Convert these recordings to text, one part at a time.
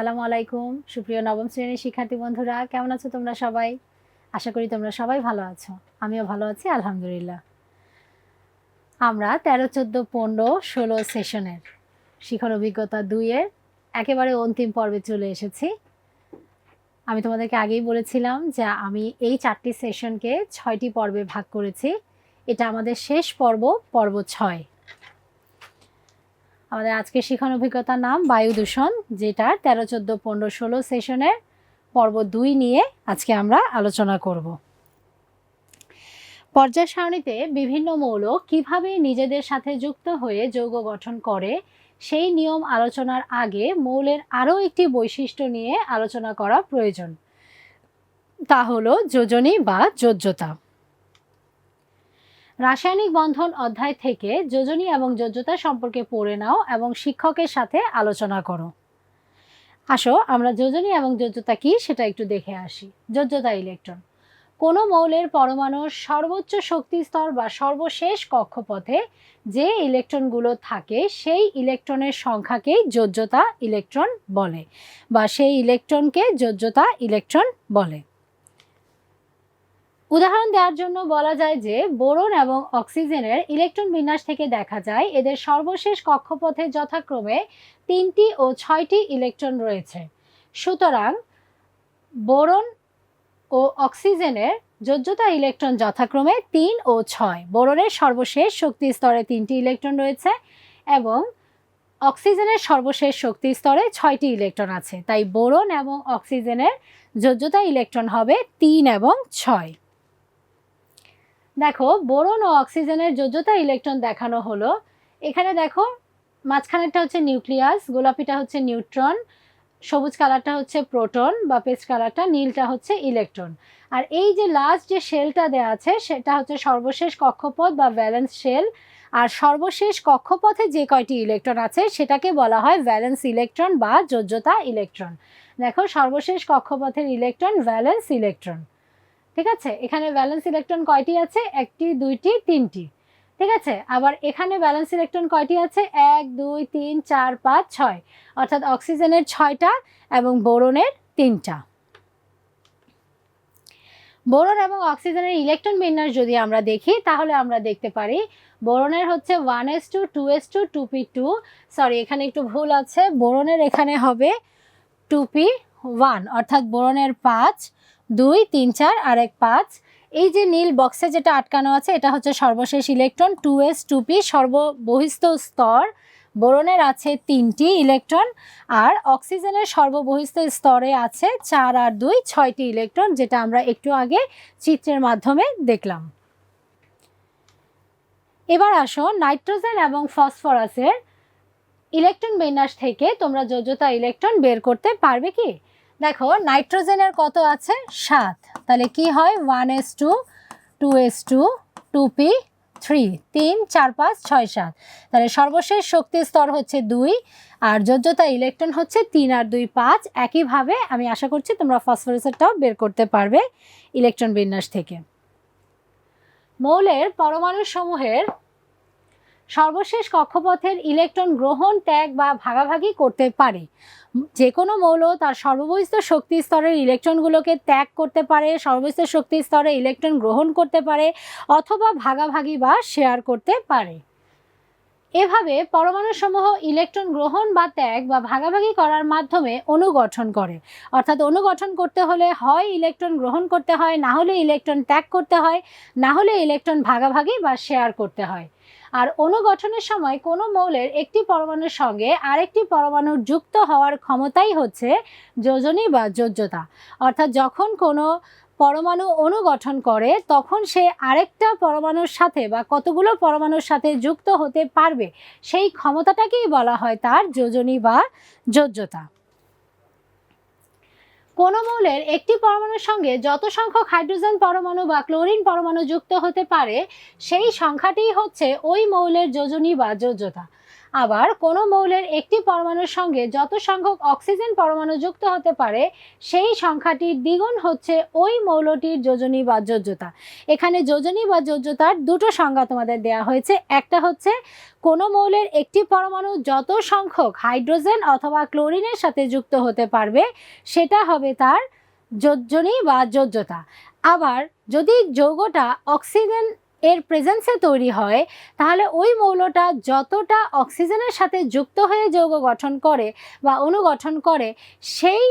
আসসালামু আলাইকুম। সুপ্রিয় নবম শ্রেণির শিক্ষার্থী বন্ধুরা, কেমন আছো তোমরা সবাই? আশা করি তোমরা সবাই ভালো আছো। আমিও ভালো আছি, আলহামদুলিল্লাহ। আমরা তেরো, চোদ্দ, পনেরো, ষোলো সেশনের শিখর অভিজ্ঞতা দুইয়ের একেবারে অন্তিম পর্বে চলে এসেছি। আমি তোমাদেরকে আগেই বলেছিলাম যে আমি এই চারটি সেশনকে ছয়টি পর্বে ভাগ করেছি। এটা আমাদের শেষ পর্ব পর্ব ছয়। আমাদের আজকের শিখন অভিজ্ঞতার নাম বায়ু দূষণ, যেটা তেরো, চোদ্দ, পনেরো, ষোলো সেশনের পর্ব দুই নিয়ে আজকে আমরা আলোচনা করব। পর্যায় সারণীতে বিভিন্ন মৌল কীভাবে নিজেদের সাথে যুক্ত হয়ে যৌগ গঠন করে, সেই নিয়ম আলোচনার আগে মৌলের আরও একটি বৈশিষ্ট্য নিয়ে আলোচনা করা প্রয়োজন। তা হলো যোজনী বা যোজ্যতা। রাসায়নিক বন্ধন অধ্যায় থেকে যোজনী এবং যোজ্যতা সম্পর্কে পড়ে নাও এবং শিক্ষকের সাথে আলোচনা করো। আসো, আমরা যোজনী এবং যোজ্যতা কি সেটা একটু দেখে আসি। যোজ্যতা ইলেকট্রন। কোনো মৌলের পরমাণুর সর্বোচ্চ শক্তি স্তর বা সর্বশেষ কক্ষপথে যে ইলেকট্রনগুলো থাকে, সেই ইলেকট্রনের সংখ্যাকেই যোজ্যতা ইলেকট্রন বলে বা সেই ইলেকট্রনকে যোজ্যতা ইলেকট্রন বলে। উদাহরণ দেওয়ার জন্য বলা যায় যে বোরন এবং অক্সিজেনের ইলেকট্রন বিন্যাস থেকে দেখা যায় এদের সর্বশেষ কক্ষপথে যথাক্রমে তিনটি ও ছয়টি ইলেকট্রন রয়েছে। সুতরাং বোরন ও অক্সিজেনের যোজ্যতা ইলেকট্রন যথাক্রমে তিন ও ছয়। বোরনের সর্বশেষ শক্তি স্তরে তিনটি ইলেকট্রন রয়েছে এবং অক্সিজেনের সর্বশেষ শক্তি স্তরে ছয়টি ইলেকট্রন আছে। তাই বোরন এবং অক্সিজেনের যোজ্যতা ইলেকট্রন হবে তিন এবং ছয়। দেখো, বোরন ও অক্সিজেনের যোজ্যতা ইলেকট্রন দেখানো হলো। এখানে দেখো, মাঝখানেরটা হচ্ছে নিউক্লিয়াস, গোলাপিটা হচ্ছে নিউট্রন, সবুজ কালারটা হচ্ছে প্রোটন বা পেস্ট কালারটা নীলটা হচ্ছে ইলেকট্রন। আর এই যে লাস্ট যে শেলটা দেওয়া আছে, সেটা হচ্ছে সর্বশেষ কক্ষপথ বা ভ্যালেন্স শেল আর সর্বশেষ কক্ষপথে যে কয়টি ইলেকট্রন আছে, সেটাকে বলা হয় ভ্যালেন্স ইলেকট্রন বা যোজ্যতা ইলেকট্রন দেখো, সর্বশেষ কক্ষপথের ইলেকট্রন ভ্যালেন্স ইলেকট্রন ঠিক আছে? এখানে ব্যালেন্স ইলেকট্রন কয়টি আছে? একটি, দুইটি, তিনটি। ঠিক আছে? আবার এখানে ব্যালেন্স ইলেকট্রন কয়টি আছে? এক, দুই, তিন, চার, পাঁচ, ছয়। অর্থাৎ অক্সিজেনের ছয়টা এবং বোরনের তিনটা। বোরন এবং অক্সিজেনের ইলেকট্রন বিন্যাস যদি আমরা দেখি, তাহলে আমরা দেখতে পারি বোরনের হচ্ছে one s two two s two two p two sorry এখানে একটু ভুল আছে। বোরনের এখানে হবে টু পি ওয়ান অর্থাৎ বোরনের পাঁচ। দুই, তিন, চার, আর এক, পাঁচ। এই যে নীল বক্সে যেটা আটকানো আছে, এটা হচ্ছে সর্বশেষ electron two s two p সর্ববহিস্থ স্তর। বোরনের আছে তিনটি ইলেকট্রন আর অক্সিজেনের সর্ববহিস্থ স্তরে আছে চার আর দুই, ছয়টি ইলেকট্রন যেটা আমরা একটু আগে চিত্রের মাধ্যমে দেখলাম। এবার আসো নাইট্রোজেন এবং ফসফরাসের ইলেকট্রন বিন্যাস থেকে তোমরা যোজ্যতা ইলেকট্রন বের করতে পারবে কি? দেখো, নাইট্রোজেনের কত আছে? সাত। তাহলে কি হয়? One s two two s two two p, three. তিন, চার, পাঁচ, ছয়, সাত। তাহলে সর্বশেষ শক্তির স্তর হচ্ছে দুই, আর যোজ্যতা ইলেকট্রন হচ্ছে তিন আর দুই, পাঁচ। একইভাবে আমি আশা করছি তোমরা ফসফরাসেরটাও বের করতে পারবে ইলেকট্রন বিন্যাস থেকে। মৌলের পরমাণু সমূহের সর্বশেষ কক্ষপথের ইলেকট্রন গ্রহণ, ত্যাগ বা ভাগাভাগি করতে পারে। যে কোনো মৌল তার সর্ববহিস্থ শক্তি স্তরের ইলেকট্রনগুলোকে ত্যাগ করতে পারে, সর্ববহিস্থ শক্তি স্তরে ইলেকট্রন গ্রহণ করতে পারে অথবা ভাগাভাগি বা শেয়ার করতে পারে। এভাবে পরমাণুসমূহ ইলেকট্রন গ্রহণ বা ত্যাগ বা ভাগাভাগি করার মাধ্যমে অণু গঠন করে। অর্থাৎ অণু গঠন করতে হলে হয় ইলেকট্রন গ্রহণ করতে হয়, না হলে ইলেকট্রন ত্যাগ করতে হয়, না হলে ইলেকট্রন ভাগাভাগি বা শেয়ার করতে হয়। আর অণু গঠনের সময় কোনো মৌলের একটি পরমাণুর সঙ্গে আরেকটি পরমাণুর যুক্ত হওয়ার ক্ষমতাই হচ্ছে যোজনী বা যোজ্যতা। অর্থাৎ যখন কোনো পরমাণু অণু গঠন করে, তখন সে আরেকটা পরমাণুর সাথে বা কতগুলো পরমাণুর সাথে যুক্ত হতে পারবে, সেই ক্ষমতাটাকেই বলা হয় তার যোজনী বা যোজ্যতা। কোনো মৌলের একটি পরমাণুর সঙ্গে যত সংখ্যক হাইড্রোজেন পরমাণু বা ক্লোরিন পরমাণু যুক্ত হতে পারে, সেই সংখ্যাটিই হচ্ছে ওই মৌলের যোজনী বা যোজ্যতা। আবার কোনো মৌলের একটি পরমাণুর সঙ্গে যত সংখ্যক অক্সিজেন পরমাণু যুক্ত হতে পারে, সেই সংখ্যাটির দ্বিগুণ হচ্ছে ওই মৌলটির যোজনী বা যোজ্যতা। এখানে যোজনী বা যোজ্যতার দুটো সংজ্ঞা তোমাদের দেওয়া হয়েছে। একটা হচ্ছে, কোনো মৌলের একটি পরমাণু যত সংখ্যক হাইড্রোজেন অথবা ক্লোরিনের সাথে যুক্ত হতে পারবে, সেটা হবে তার যোজনী বা যোজ্যতা। আবার যদি যৌগটা অক্সিজেন এর প্রেজেন্সে তৈরি হয়, তাহলে ওই মৌলটা যতটা অক্সিজেনের সাথে যুক্ত হয়ে যৌগ গঠন করে বা অণু গঠন করে, সেই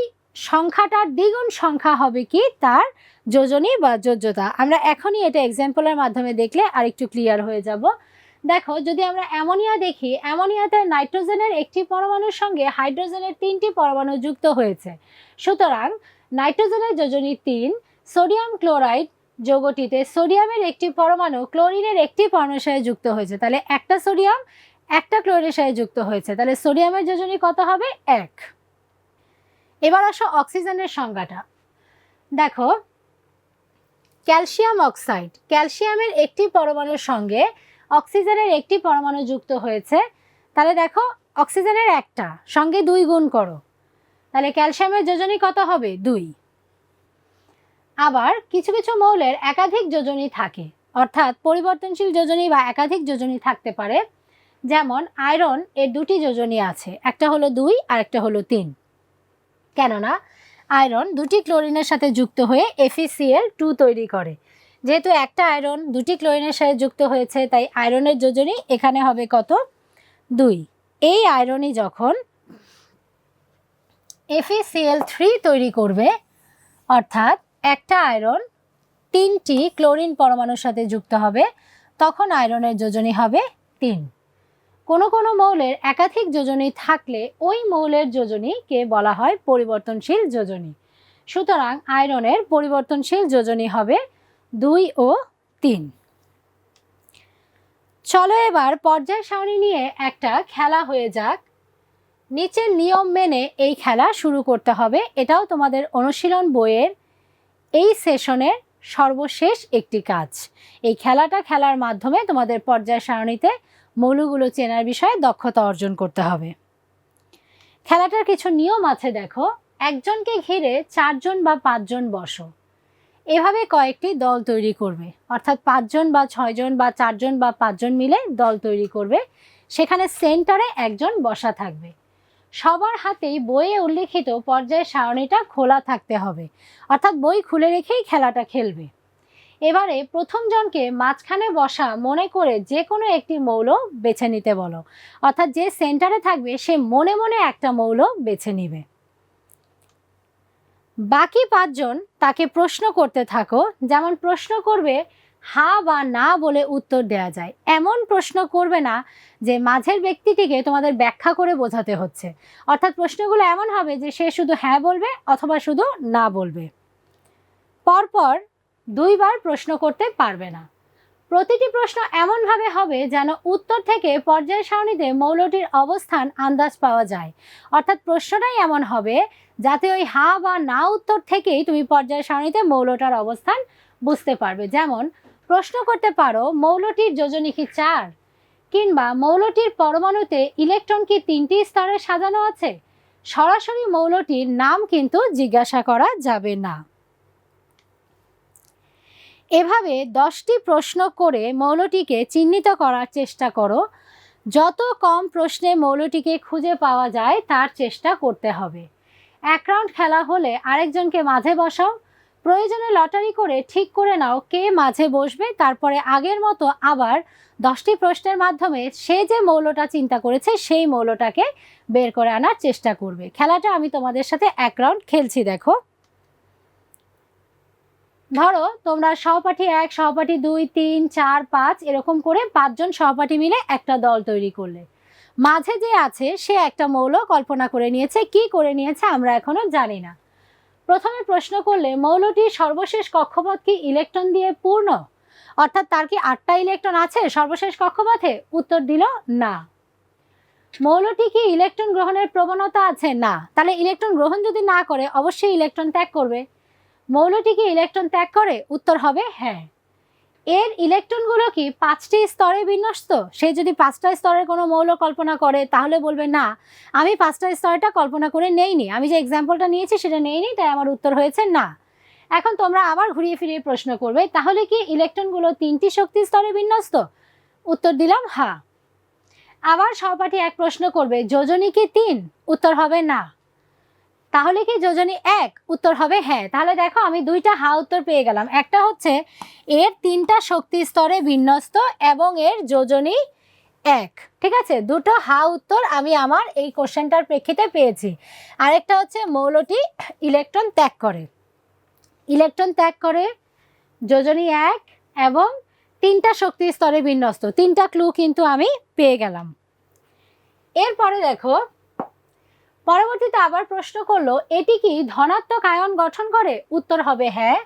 সংখ্যাটার দ্বিগুণ সংখ্যা হবে কি তার যোজনী বা যোজ্যতা। আমরা এখনই এটা এক্সাম্পলের মাধ্যমে দেখলে আরেকটু ক্লিয়ার হয়ে যাব। দেখো, যদি আমরা অ্যামোনিয়া দেখি, অ্যামোনিয়াতে নাইট্রোজেনের একটি পরমাণুর সঙ্গে হাইড্রোজেনের তিনটি পরমাণু যুক্ত হয়েছে। সুতরাং নাইট্রোজেনের যোজনী তিন, সোডিয়াম ক্লোরাইড যৌগটিতে সোডিয়ামের একটি পরমাণু ক্লোরিনের একটি পরমাণুর সাথে যুক্ত হয়েছে। তাহলে একটা সোডিয়াম, একটা ক্লোরিনের সাথে যুক্ত হয়েছে। তাহলে সোডিয়ামের যোজনী কত হবে? এক। এবার আসো অক্সিজেনের সংজ্ঞাটা। দেখো, ক্যালসিয়াম অক্সাইড, ক্যালসিয়ামের একটি পরমাণুর সঙ্গে অক্সিজেনের একটি পরমাণু যুক্ত হয়েছে। তাহলে দেখো, অক্সিজেনের একটা, সঙ্গে দুই গুণ করো। তাহলে ক্যালসিয়ামের যোজনী কত হবে? দুই। আবার কিছু কিছু মৌলের একাধিক যোজনী থাকে। অর্থাৎ পরিবর্তনশীল যোজনী বা একাধিক যোজনী থাকতে পারে। যেমন আয়রন এর দুটি যোজনী আছে, একটা হলো দুই আর একটা হলো তিন। কেননা আয়রন দুটি ক্লোরিনের সাথে যুক্ত হয়ে এফিসিএল টু তৈরি করে। যেহেতু একটা আয়রন দুটি ক্লোরিনের সাথে যুক্ত হয়েছে, তাই আয়রনের যোজনী এখানে হবে কত? দুই। এই আয়রনই যখন এফিসিএল থ্রি তৈরি করবে, অর্থাৎ একটা আয়রন তিনটি ক্লোরিন পরমাণুর সাথে যুক্ত হবে, তখন আয়রনের যোজনী হবে তিন। কোনো কোনো মৌলের একাধিক যোজনী থাকলে ওই মৌলের যোজনীকে বলা হয় পরিবর্তনশীল যোজনী। সুতরাং আয়রনের পরিবর্তনশীল যোজনী হবে দুই ও তিন। চলো এবার পর্যায় সারণী নিয়ে একটা খেলা হয়ে যাক। নিচের নিয়ম মেনে এই খেলা শুরু করতে হবে, এটাও তোমাদের অনুশীলন বইয়ের এই সেশনের সর্বশেষ একটি কাজ। এই খেলাটা খেলার মাধ্যমে তোমাদের পর্যায় সারণীতে মৌলগুলো চেনার বিষয়ে দক্ষতা অর্জন করতে হবে। খেলাটার কিছু নিয়ম আছে দেখো। একজনকে ঘিরে চারজন বা পাঁচজন বসো। এভাবে কয়েকটি দল তৈরি করবে। অর্থাৎ পাঁচজন বা ছয়জন বা চারজন বা পাঁচজন মিলে দল তৈরি করবে। সেখানে সেন্টারে একজন বসা থাকবে। সবার হাতেই বইয়ে উল্লেখিত পর্যায়ের সারণীটা খোলা থাকতে হবে। অর্থাৎ বই খুলে রেখেই খেলাটা খেলবে। এবারে প্রথম জনকে মাঝখানে বসা মনে করে যে কোনো একটি মৌল বেছে নিতে বলো। অর্থাৎ যে সেন্টারে থাকবে সে মনে মনে একটা মৌল বেছে নিবে। বাকি পাঁচজন তাকে প্রশ্ন করতে থাকো। যেমন প্রশ্ন করবে হা বা না বলে উত্তর দেয়া যায়। এমন প্রশ্ন করবে না যে মাঝের ব্যক্তিটিকে তোমাদের ব্যাখ্যা করে বোঝাতে হচ্ছে। অর্থাৎ প্রশ্নগুলো এমন হবে যে সে শুধু হ্যাঁ বলবে অথবা শুধু না বলবে। পরপর দুইবার প্রশ্ন করতে পারবে না। প্রতিটি প্রশ্ন এমনভাবে হবে যেন উত্তর থেকে পর্যায় সারণীতে মৌলটির অবস্থান আন্দাজ পাওয়া যায়। অর্থাৎ প্রশ্নটাই এমন হবে যাতে ওই হা বা না উত্তর থেকেই তুমি পর্যায় সারণীতে মৌলটার অবস্থান বুঝতে পারবে। যেমন প্রশ্ন করতে পারো, মৌলটির যোজনী কি চার? কিংবা মৌলটির পরমাণুতে ইলেকট্রন কি তিনটি স্তরে সাজানো আছে? সরাসরি মৌলটির নাম কিন্তু জিজ্ঞাসা করা যাবে না। এভাবে দশটি প্রশ্ন করে মৌলটিকে চিহ্নিত করার চেষ্টা করো। যত কম প্রশ্নে মৌলটিকে খুঁজে পাওয়া যায়, তার চেষ্টা করতে হবে। এক রাউন্ড খেলা হলে আরেকজনকে মাঝে বসাও প্রয়োজনে লটারি করে ঠিক করে নাও কে মাঝে বসবে, তারপরে আগের মতো আবার দশটি প্রশ্নের মাধ্যমে সে যে মৌলটা চিন্তা করেছে, সেই মৌলটাকে বের করে আনার চেষ্টা করবে। খেলাটা আমি তোমাদের সাথে এক রাউন্ড খেলছি, দেখো। ধরো, তোমরা সহপাঠী এক, সহপাঠী দুই, তিন, চার, পাঁচ, এরকম করে পাঁচজন সহপাঠী মিলে একটা দল তৈরি করলে। মাঝে যে আছে, সে একটা মৌল কল্পনা করে নিয়েছে, কি করে নিয়েছে আমরা এখনও জানি না। প্রথমে প্রশ্ন করলে মৌলটি সর্বশেষ কক্ষপথ কি ইলেকট্রন দিয়ে পূর্ণ। অর্থাৎ তার কি আটটা ইলেকট্রন আছে? সর্বশেষ কক্ষপথে উত্তর দিল না। মৌলটি কি ইলেকট্রন গ্রহণের প্রবণতা আছে? না। তাহলে ইলেকট্রন গ্রহণ যদি না করে, অবশ্যই ইলেকট্রন ত্যাগ করবে। মৌলটি কি ইলেকট্রন ত্যাগ করে? উত্তর হবে হ্যাঁ। এর ইলেকট্রনগুলো কি পাঁচটি স্তরে বিন্যস্ত? সে যদি পাঁচটা স্তরের কোনো মৌল কল্পনা করে, তাহলে বলবে, না, আমি পাঁচটা স্তরটা কল্পনা করে নেইনি। আমি যে এক্সাম্পলটা নিয়েছি, সেটা নেইনি, তাই আমার উত্তর হয়েছে, না। এখন তোমরা আবার ঘুরিয়ে ফিরিয়ে প্রশ্ন করবে, তাহলে কি ইলেকট্রনগুলো তিনটি শক্তি স্তরে বিন্যস্ত? উত্তর দিলাম হ্যাঁ। আবার সহপাঠী এক প্রশ্ন করবে, যোজনী কি তিন? উত্তর হবে, না। তাহলে কি যোজনী এক? উত্তর হবে হ্যাঁ। তাহলে দেখো আমি দুইটা হা উত্তর পেয়ে গেলাম। একটা হচ্ছে এর তিনটা শক্তি স্তরে বিন্যস্ত এবং এর যোজনী এক। ঠিক আছে? দুটো হা উত্তর আমি আমার এই কোশ্চেনটার প্রেক্ষিতে পেয়েছি। আরেকটা হচ্ছে মৌলটি ইলেকট্রন ত্যাগ করে। ইলেকট্রন ত্যাগ করে, যোজনী এক এবং তিনটা শক্তি স্তরে বিন্যস্ত। তিনটা ক্লু কিন্তু আমি পেয়ে গেলাম। এরপরে দেখো পরবর্তীতে আবার প্রশ্ন করল, এটি কি ধনাত্মক আয়ন গঠন করে? উত্তর হবে হ্যাঁ।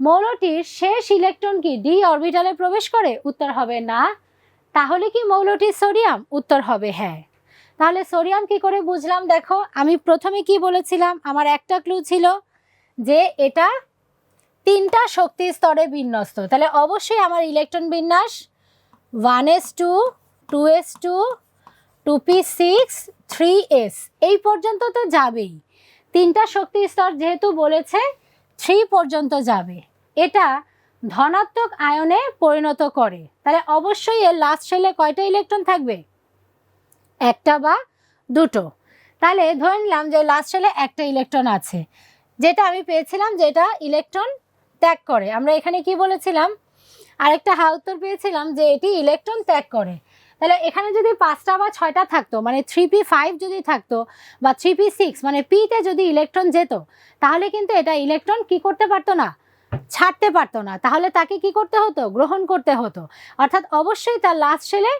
মৌলটির শেষ ইলেকট্রন কি ডি অরবিটালে প্রবেশ করে? উত্তর হবে না। তাহলে কি মৌলটি সোডিয়াম? উত্তর হবে হ্যাঁ। তাহলে সোডিয়াম কি করে বুঝলাম? দেখো, আমি প্রথমে কি বলেছিলাম? আমার একটা ক্লু ছিল যে এটা তিনটা শক্তি স্তরে বিন্যস্ত। তাহলে অবশ্যই আমার ইলেকট্রন বিন্যাস one s two two s two two p six three s এই পর্যন্ত তো যাবেই। তিনটা শক্তি স্তর যেহেতু বলেছে থ্রি পর্যন্ত যাবে। এটা ধনাত্মক আয়নে পরিণত করে। তাহলে অবশ্যই এর লাস্ট সেলে কয়টা ইলেকট্রন থাকবে? একটা বা দুটো। তাহলে ধরে নিলাম যে লাস্ট সেলে একটা ইলেকট্রন আছে। যেটা আমি পেয়েছিলাম যেটা ইলেকট্রন ত্যাগ করে। আমরা এখানে কি বলেছিলাম? আরেকটা হা উত্তর পেয়েছিলাম যে এটি ইলেকট্রন ত্যাগ করে। তাহলে এখানে যদি পাঁচটা বা ছয়টা থাকতো মানে থ্রি পি ফাইভ যদি থাকতো বা থ্রি পি সিক্স মানে পিতে যদি ইলেকট্রন যেত, তাহলে কিন্তু এটা ইলেকট্রন কি করতে পারতো না? ছাড়তে পারতো না। তাহলে তাকে কি করতে হতো? গ্রহণ করতে হতো। অর্থাৎ অবশ্যই তার লাস্ট সেলে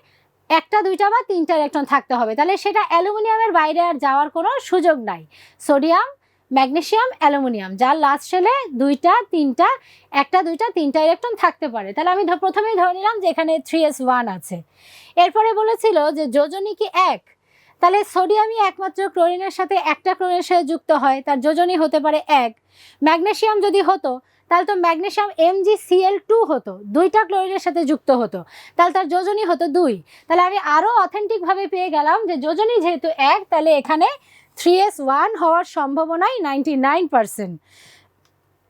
একটা, দুইটা বা তিনটা ইলেকট্রন থাকতে হবে। তাহলে সেটা অ্যালুমিনিয়ামের বাইরে আর যাওয়ার কোনো সুযোগ নাই। সোডিয়াম ম্যাগনেসিয়াম অ্যালুমিনিয়াম, যার লাস্ট শেলে দুইটা, তিনটা, একটা, দুইটা, তিনটা ইলেকট্রন থাকতে পারে। তাহলে আমি প্রথমেই ধরে নিলাম যে এখানে থ্রি এস ওয়ান আছে। এরপরে বলেছিল যে যোজনী কি এক? তাহলে সোডিয়ামই একমাত্র ক্লোরিনের সাথে একটা ক্লোরিনের সাথে যুক্ত হয়, তার যোজনী হতে পারে এক। ম্যাগনেশিয়াম যদি হতো, তাহলে তো magnesium M G CL two হতো, দুইটা ক্লোরিনের সাথে যুক্ত হতো। তাহলে তার যোজনী হতো দুই। তাহলে আমি আরও অথেন্টিকভাবে পেয়ে গেলাম যে যোজনী যেহেতু এক, তাহলে এখানে থ্রি এস ওয়ান হওয়ার সম্ভাবনাই নাইনটি নাইন পার্সেন্ট।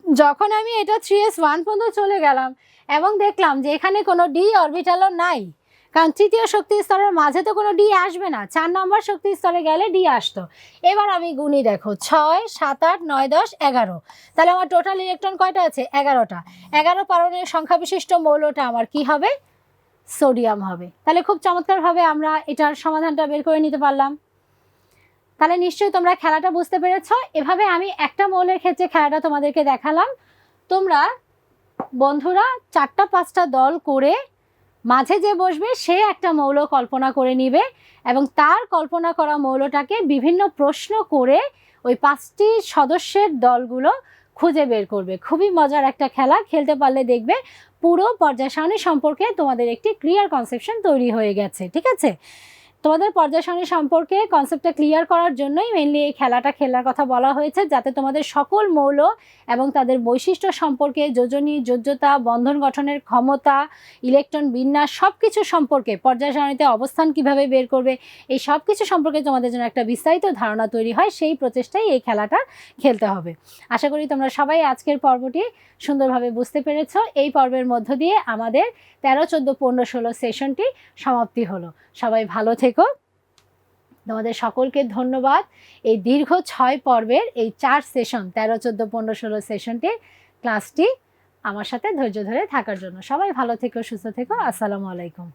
যখন আমি এটা থ্রি এস ওয়ান পর্যন্ত চলে গেলাম এবং দেখলাম যে এখানে কোনো ডি অরবিটালও নাই, কারণ তৃতীয় শক্তি স্তরের মাঝে তো কোনো ডি আসবে না, চার নম্বর শক্তি স্তরে গেলে ডি আসতো। এবার আমি গুনি দেখো, ছয়, সাত, আট, নয়, দশ, এগারো। তাহলে আমার টোটাল ইলেকট্রন কয়টা আছে? এগারোটা। এগারো পারণের সংখ্যা বিশিষ্ট মৌলটা আমার কি হবে? সোডিয়াম হবে। তাহলে খুব চমৎকারভাবে আমরা এটার সমাধানটা বের করে নিতে পারলাম। তাহলে নিশ্চয়ই তোমরা খেলাটা বুঝতে পেরেছ। এভাবে আমি একটা মৌলের ক্ষেত্রে খেলাটা তোমাদেরকে দেখালাম। তোমরা বন্ধুরা চারটা পাঁচটা দল করে মাঝে যে বসবে, সে একটা মৌল কল্পনা করে নিবে এবং তার কল্পনা করা মৌলটাকে বিভিন্ন প্রশ্ন করে ওই পাঁচটি সদস্যের দলগুলো খুঁজে বের করবে। খুবই মজার একটা খেলা, খেলতে পারলে দেখবে পুরো পর্যায় সারণী সম্পর্কে তোমাদের একটি ক্লিয়ার কনসেপশন তৈরি হয়ে গেছে, ঠিক আছে? তোমাদের পর্যায় সারণী সম্পর্কে কনসেপ্টটা ক্লিয়ার করার জন্যই মেনলি এই খেলাটা খেলার কথা বলা হয়েছে, যাতে তোমাদের সকল মৌল এবং তাদের বৈশিষ্ট্য সম্পর্কে যোজনী, যোজ্যতা, বন্ধন গঠনের ক্ষমতা ইলেকট্রন বিন্যাস সব কিছু সম্পর্কে পর্যায় সারণীতে অবস্থান কীভাবে বের করবে, এই সব কিছু সম্পর্কে তোমাদের জন্য একটা বিস্তারিত ধারণা তৈরি হয়, সেই প্রচেষ্টাই এই খেলাটা খেলতে হবে। আশা করি তোমরা সবাই আজকের পর্বটি সুন্দরভাবে বুঝতে পেরেছ। এই পর্বের মধ্য দিয়ে আমাদের তেরো, চোদ্দ, পনেরো, ষোলো সেশনটি সমাপ্তি হলো। সবাই ভালো থেকো তোমাদের সকলকে ধন্যবাদ। এই দীর্ঘ ছয় পর্বের এই চার সেশন, তেরো, চোদ্দ, পনেরো, ষোলো সেশনটির ক্লাসটি আমার সাথে ধৈর্য ধরে থাকার জন্য। সবাই ভালো থেকো, সুস্থ থেকো। আসসালামু আলাইকুম।